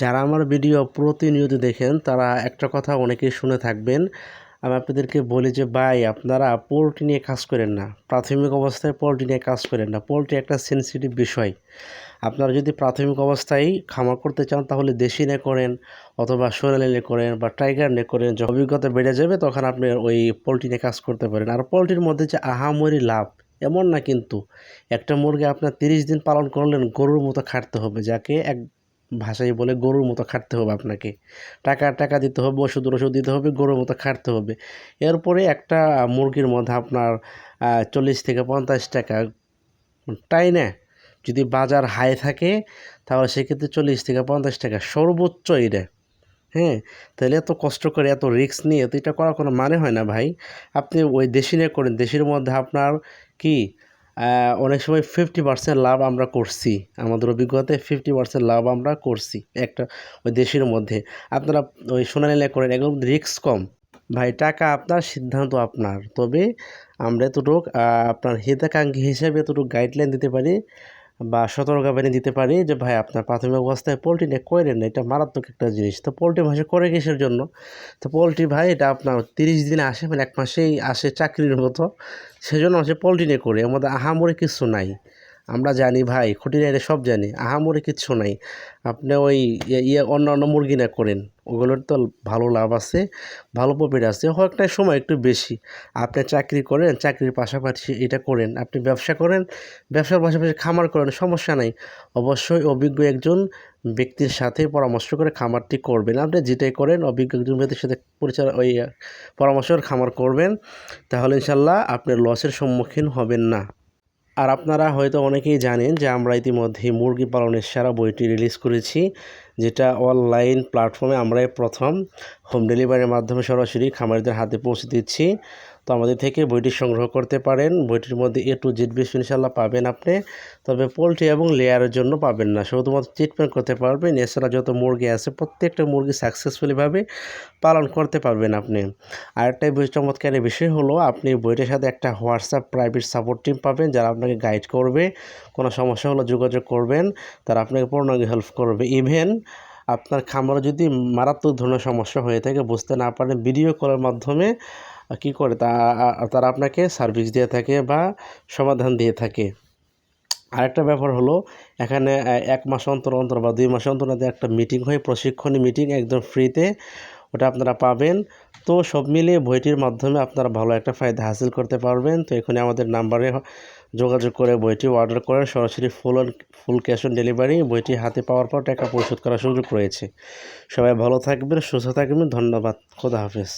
যারা আমার ভিডিও প্রতিনিয়ত দেখেন, তারা একটা কথা অনেকেই শুনে থাকবেন। আমি আপনাদেরকে বলি যে, ভাই, আপনারা পোলট্রি নিয়ে কাজ করেন না। প্রাথমিক অবস্থায় পোলট্রি নিয়ে কাজ করেন না। পোলট্রি একটা সেন্সিটিভ বিষয়। আপনারা যদি প্রাথমিক অবস্থায় খামার করতে চান, তাহলে দেশি নে করেন অথবা সোনালি নে করেন বা টাইগার নে করেন, যখন অভিজ্ঞতা বেড়ে যাবে, তখন আপনি ওই পোলট্রি নিয়ে কাজ করতে পারেন। আর পোলট্রির মধ্যে যে আহামরি লাভ, এমন না কিন্তু। একটা মুরগি আপনার তিরিশ দিন পালন করলেন, গরুর মতো খাটতে হবে, যাকে এক ভাষায় বলে গরুর মতো খাটতে হবে আপনাকে। টাকা টাকা দিতে হবে, ওষুধ ওষুধ দিতে হবে, গরুর মতো খাটতে হবে। এরপরে একটা মুরগির মধ্যে আপনার চল্লিশ থেকে পঞ্চাশ টাকা তাই না যদি বাজার হাই থাকে, তাহলে সেক্ষেত্রে চল্লিশ থেকে পঞ্চাশ টাকা সর্বোচ্চ এটা হ্যাঁ তাহলে এত কষ্ট করে, এত রিস্ক নিয়ে, তো এটা করার কোনো মানে হয় না ভাই। আপনি ওই দেশি নিয়ে করেন, দেশির মধ্যে আপনার কি অনেক সময় ফিফটি পার্সেন্ট লাভ আমরা করছি। আমাদের অভিজ্ঞতায় ফিফটি পার্সেন্ট লাভ আমরা করছি একটা ওই দেশের মধ্যে। আপনারা ওই সোনালিলে করেন একদম রিস্ক কম। ভাই, টাকা আপনার, সিদ্ধান্ত আপনার। তবে আমরা এতটুক আপনার হিতাকাঙ্ক্ষী হিসেবে এতটুকু গাইডলাইন দিতে পারি বা সতর্কবাণী দিতে পারি যে, ভাই, আপনার প্রাথমিক অবস্থায় পোলট্রি নিয়ে করেন না? এটা মারাত্মক একটা জিনিস। তো পোলট্রি ভাষা করে কিসের জন্য? তো পোলট্রি, ভাই, এটা আপনার তিরিশ দিনে আসে মানে এক মাসেই আসে চাকরির মতো। সেজন্য সে পোলট্রি নিয়ে করি। আমাদের আহামরি কিছু নাই। আমরা জানি ভাই, খুঁটিনাটি সব জানি, আহামরি কিচ্ছু নাই। আপনি ওই ইয়ে অন্য অন্য মুরগি না করেন, ওগুলোর তো ভালো লাভ আছে, ভালো প্রফিট আছে। একটা সময় একটু বেশি। আপনি চাকরি করেন, চাকরির পাশাপাশি এটা করেন, আপনি ব্যবসা করেন, ব্যবসার পাশাপাশি খামার করেন, সমস্যা নাই। অবশ্যই অভিজ্ঞ একজন ব্যক্তির সাথে পরামর্শ করে খামারটি করবেন। আপনি যেটাই করেন, অভিজ্ঞ একজন ব্যক্তির সাথে পরিচালনা ওই পরামর্শ খামার করবেন, তাহলে ইনশাল্লাহ আপনি লসের সম্মুখীন হবেন না। আর আপনারা হয়তো অনেকেই জানেন যে আমরা ইতিমধ্যে মুরগি পালনের সেরা বইটি রিলিজ করেছি, যেটা অনলাইন প্ল্যাটফর্মে আমরাই প্রথম হোম ডেলিভারির মাধ্যমে সরাসরি খামারিদের হাতে পৌঁছে দিচ্ছি। তো আমাদের থেকে বইটি সংগ্রহ করতে পারেন। বইটির মধ্যে এ টু জেড বেশ ইনশাল্লাহ পাবেন আপনি। তবে পোলট্রি এবং লেয়ারের জন্য পাবেন না। শুধুমাত্র ট্রিটমেন্ট করতে পারবেন। এছাড়া যত মুরগি আছে, প্রত্যেকটা মুরগি সাকসেসফুলিভাবে পালন করতে পারবেন আপনি। আরেকটা চমৎকারের বিষয় হলো, আপনি বইটির সাথে একটা হোয়াটসঅ্যাপ প্রাইভেট সাপোর্ট টিম পাবেন, যারা আপনাকে গাইড করবে। কোনো সমস্যা হলে যোগাযোগ করবেন। তারা আপনাকে পূর্ণাঙ্গ হেল্প করবে। ইভেন আপনার খামারে যদি মারাত্মক ধরনের সমস্যা হয়ে থাকে, বুঝতে না পারেন ভিডিও কলের মাধ্যমে কী করে? তা তারা আপনাকে সার্ভিস দিয়ে থাকে বা সমাধান দিয়ে থাকে। আরেকটা ব্যাপার হলো, এখানে এক মাস অন্তর অন্তর বা দুই মাস অন্তর একটা মিটিং হয়, প্রশিক্ষণী মিটিং একদম ফ্রিতে ওটা আপনারা পাবেন। তো সব মিলিয়ে বইটির মাধ্যমে আপনারা ভালো একটা ফায়দা হাসিল করতে পারবেন। তো এখানে আমাদের নাম্বারে যোগাযোগ করে বইটি অর্ডার করেন সরাসরি full on full cash on delivery বইটি হাতে পাওয়ার পর টাকা পরিশোধ করার সুযোগ রয়েছে। সবাই ভালো থাকবেন, সুস্থ থাকবেন, ধন্যবাদ। খোদা হাফেজ।